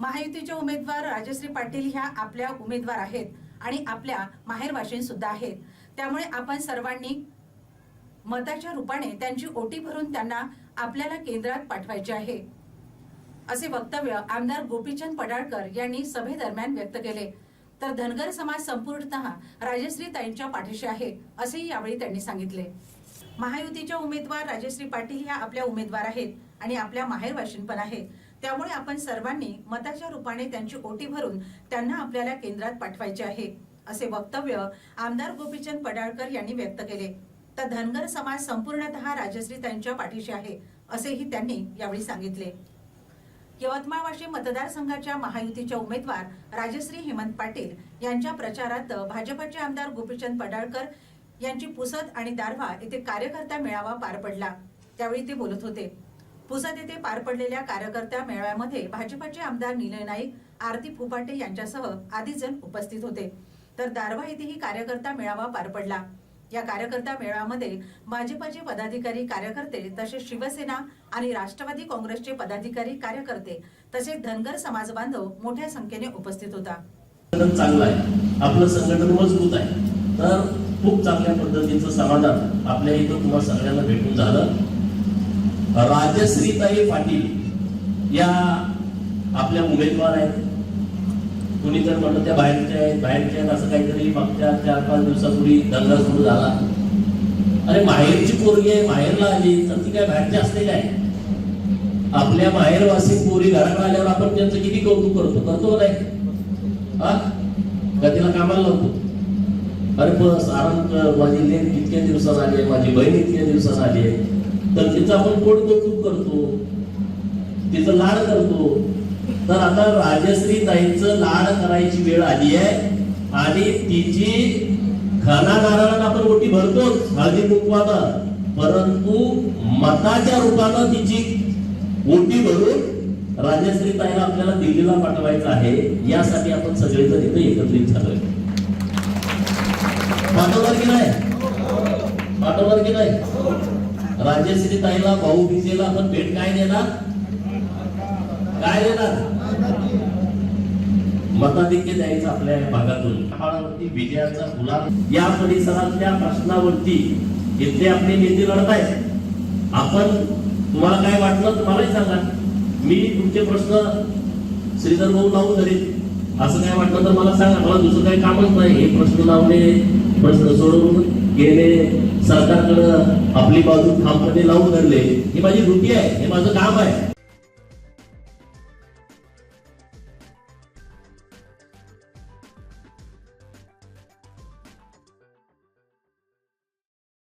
महायुतीचे उमेदवार राजश्री पाटील ह्या आपल्या उमेदवार आहेत आणि आपल्या माहेरवाशीन सुद्धा आहेत. त्यामुळे आपण सर्वांनी मताच्या रूपाने त्यांची ओटी भरून त्यांना आपल्याला केंद्रात पाठवायचे आहे. असे वक्तव्य आमदार गोपीचंद पडाळकर यांनी सभेदरम्यान व्यक्त केले. तर धनगर समाज संपूर्णतः राजश्री ताईंच्या पाठीशी आहे असेही यावेळी त्यांनी सांगितले. महायुतीच्या उमेदवार राजश्री पाटील ह्या आपल्या उमेदवार आहेत आणि आपल्या माहेरवाशीन पण आहेत त्यामुळे आपण सर्वांनी मताच्या रूपाने त्यांची ओटी भरून त्यांना आपल्याला केंद्रात पाठवायचे आहे असे वक्तव्य आमदार गोपीचंद पडाळकर यांनी व्यक्त केले. तर धनगर समाज संपूर्णतः राजश्री त्यांच्या पाठीशी आहे असेही त्यांनी यावेळी सांगितले. यवतमाळ वाशिम मतदारसंघाच्या महायुतीच्या उमेदवार राजश्री हेमंत पाटील यांच्या प्रचारात भाजपचे आमदार गोपीचंद पडाळकर यांची पुसद आणि दारव्हा येथे कार्यकर्ता मेळावा पार पडला. त्यावेळी ते बोलत होते. पुसद येथे पार पडलेल्या कार्यकर्त्या मेळाव्यामध्ये भाजपचे आमदार निलय नाईक आरती फुपाटे यांच्यासह आदी जण उपस्थित होते. तर दारवा येथेही कार्यकर्ता मेळावा पार पडला. या कार्यकर्ता मेळाव्यामध्ये भाजपाचे पदाधिकारी कार्यकर्ते तसेच शिवसेना आणि राष्ट्रवादी काँग्रेसचे पदाधिकारी कार्यकर्ते तसेच धनगर समाज बांधव मोठ्या संख्येने उपस्थित होता. चांगलं आहे. आपलं संघटन मजबूत आहे. तर खूप चांगल्या पद्धतीचं समाधान आपल्या इथं तुम्हाला सगळ्यांना भेटून झालं. राजश्रीताई पाटील या आपल्या उमेदवार आहेत. कुणी तर म्हणलं त्या बाहेरच्या आहेत बाहेरच्या आहेत असं काहीतरी मागच्या चार पाच दिवसापूर्वी दंगा सुरू झाला. अरे माहेरची पोरगी आहे माहेरला आली तर ती काय बाहेरची असते काय आपल्या माहेरवासी पोरी घराकडे आल्यावर आपण त्यांचं किती कौतुक करतो? करतो नाही? हा? का तिला कामाला लावतो? अरे बस आराम कर माझी लेन इतक्या दिवसात आली आहे माझी बहीण इतक्या दिवसात आली आहे. तर तिचं आपण कोण कौतुक करतो. तिचं लाड करतो. तर आता राजश्री ताईंचं लाड करायची वेळ आली आहे. आणि तिची खानागाराला आपण ओटी भरतोच हळदी कुंकवाला परंतु मताच्या रूपानं तिची ओटी भरून राजश्री ताईला आपल्याला दिल्लीला पाठवायचं आहे. यासाठी आपण सगळेजण इथे एकत्रित झालोय. पाठवणार की नाही? पाठवणार की नाही? राजेश्री ताईला भाऊ बीजेला आपण भेट काय देणार? काय देणार? मताधिक्य द्यायचं आपल्या भागातून. काळावरती विजयाचा गुलाब या परिसरातल्या प्रश्नावरती इथले आपले नेते लढत आहेत आपण तुम्हाला काय वाटलं तुम्हालाही सांगा. मी तुमचे प्रश्न श्रीधर भाऊ लावून धरेन. असं काय वाटलं तर मला सांगा. मला दुसरं काही कामच नाही. हे प्रश्न लावणे प्रश्न सोडवून गेले. सरकारकडं आपली बाजू ठामपणे लावून धरले ही माझी वृत्ती आहे हे माझं काम आहे.